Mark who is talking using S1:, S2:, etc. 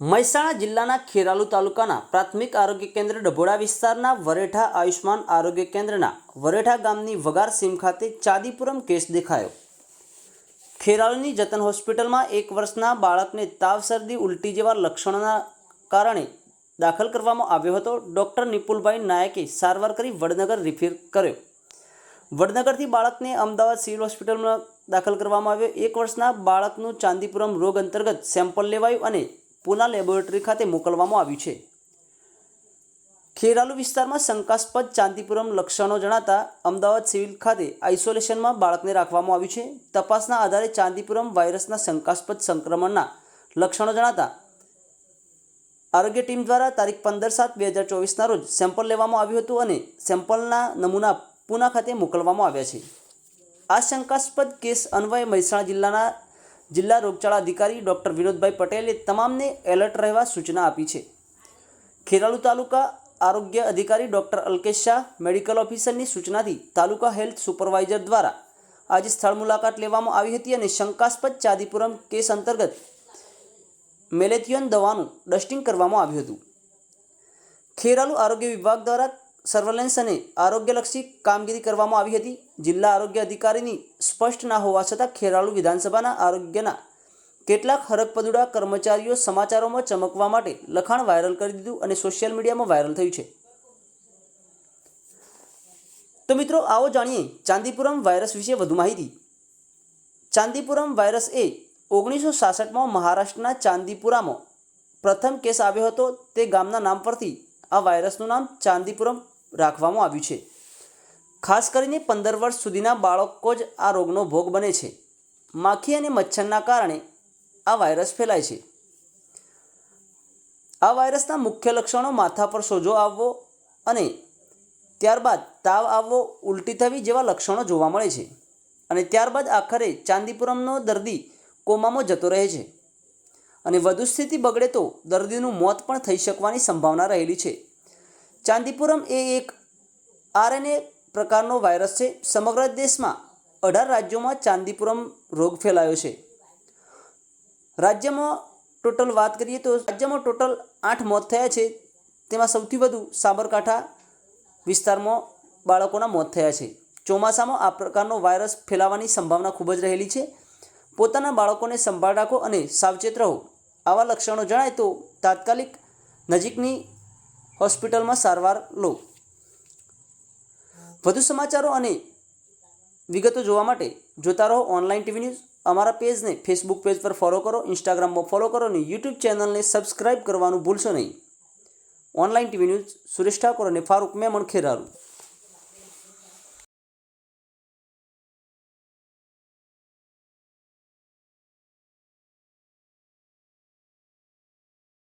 S1: મહેસાણા જિલ્લાના ખેરાલુ તાલુકાના પ્રાથમિક આરોગ્ય કેન્દ્ર ડભોડા વિસ્તારના વરેઠા આયુષ્માન આરોગ્ય કેન્દ્રના વરેઠા ગામની વગાર સીમ ખાતે ચાંદીપુરમ કેસ દેખાયો. ખેરાલુની જતન હોસ્પિટલમાં એક વર્ષના બાળકને તાવ શરદી ઉલટી જેવા લક્ષણોના કારણે દાખલ કરવામાં આવ્યો હતો. ડૉક્ટર નિપુલભાઈ નાયકે સારવાર કરી વડનગર રિફેર કર્યો. વડનગરથી બાળકને અમદાવાદ સિવિલ હોસ્પિટલમાં દાખલ કરવામાં આવ્યો. એક વર્ષના બાળકનું ચાંદીપુરમ રોગ અંતર્ગત સેમ્પલ લેવાયું અને પુના લેબોરેટરી ખાતે મોકલવામાં આવ્યું છે. ખેરાલુ વિસ્તારમાં શંકાસ્પદ ચાંદીપુરમ લક્ષણો જણાતા અમદાવાદ સિવિલ ખાતે આઇસોલેશનમાં બાળકને રાખવામાં આવ્યું છે. તપાસના આધારે ચાંદીપુરમ વાયરસના શંકાસ્પદ સંક્રમણના લક્ષણો જણાતા આરોગ્ય ટીમ દ્વારા તારીખ પંદર સાત બે હજાર ચોવીસના રોજ સેમ્પલ લેવામાં આવ્યું હતું અને સેમ્પલના નમૂના પુના ખાતે મોકલવામાં આવ્યા છે. આ શંકાસ્પદ કેસ અન્વયે મહેસાણા જિલ્લાના જિલ્લા રોગચાળા અધિકારી ડૉક્ટર વિનોદભાઈ પટેલે તમામને એલર્ટ રહેવા સૂચના આપી છે. ખેરાલુ તાલુકા આરોગ્ય અધિકારી ડૉક્ટર અલ્કેશ શાહ મેડિકલ ઓફિસરની સૂચનાથી તાલુકા હેલ્થ સુપરવાઇઝર દ્વારા આજે સ્થળ મુલાકાત લેવામાં આવી હતી અને શંકાસ્પદ ચાંદીપુરમ કેસ અંતર્ગત મેલેથિયોન દવાનું ડસ્ટિંગ કરવામાં આવ્યું હતું. ખેરાલુ આરોગ્ય વિભાગ દ્વારા સર્વેલન્સ અને આરોગ્યલક્ષી કામગીરી કરવામાં આવી હતી. જિલ્લા આરોગ્ય અધિકારીની સ્પષ્ટ ના હોવા છતાં ખેરાલુ વિધાનસભાના આરોગ્યના કેટલાક હરકપદુડા કર્મચારીઓ સમાચારોમાં ચમકવા માટે લખાણ વાયરલ કરી દીધું અને સોશિયલ મીડિયામાં વાયરલ થયું છે. તો મિત્રો, આવો જાણીએ ચાંદીપુરમ વાયરસ વિશે વધુ માહિતી. ચાંદીપુરમ વાયરસ એ ઓગણીસો સાસઠમાં મહારાષ્ટ્રના ચાંદીપુરામાં પ્રથમ કેસ આવ્યો હતો. તે ગામના નામ પરથી આ વાયરસનું નામ ચાંદીપુરમ રાખવામાં આવ્યું છે. ખાસ કરીને પંદર વર્ષ સુધીના બાળકો જ આ રોગનો ભોગ બને છે. માખી અને મચ્છરના કારણે આ વાયરસ ફેલાય છે. આ વાયરસના મુખ્ય લક્ષણો માથા પર સોજો આવવો અને ત્યારબાદ તાવ આવવો, ઉલટી થવી જેવા લક્ષણો જોવા મળે છે. અને ત્યારબાદ આખરે ચાંદીપુરમનો દર્દી કોમામાં જતો રહે છે. અને વધુ સ્થિતિ બગડે તો દર્દીનું મોત પણ થઈ શકવાની સંભાવના રહેલી છે. ચાંદીપુરમ એ એક આરએનએ પ્રકારનો વાયરસ છે. સમગ્ર દેશમાં અઢાર રાજ્યોમાં ચાંદીપુરમ રોગ ફેલાયો છે. રાજ્યમાં ટોટલ વાત કરીએ તો રાજ્યમાં ટોટલ આઠ મોત થયા છે. તેમાં સૌથી વધુ સાબરકાંઠા વિસ્તારમાં બાળકોના મોત થયા છે. ચોમાસામાં આ પ્રકારનો વાયરસ ફેલાવાની સંભાવના ખૂબ જ રહેલી છે. પોતાના બાળકોને સંભાળ રાખો અને સાવચેત રહો. આવા લક્ષણો જણાય તો તાત્કાલિક નજીકની હોસ્પિટલમાં સારવાર લો. વધુ સમાચારો અને વિગતો જોવા માટે જોતા રહો ઓનલાઈન ટીવી ન્યૂઝ. અમારા પેજને ફેસબુક પેજ પર ફોલો કરો, ઇન્સ્ટાગ્રામમાં ફોલો કરો અને યુટ્યુબ ચેનલને સબસ્ક્રાઇબ કરવાનું ભૂલશો નહીં. Online TV news Suresh Thakor અને ફારૂક મેમણ ખેરાલુ.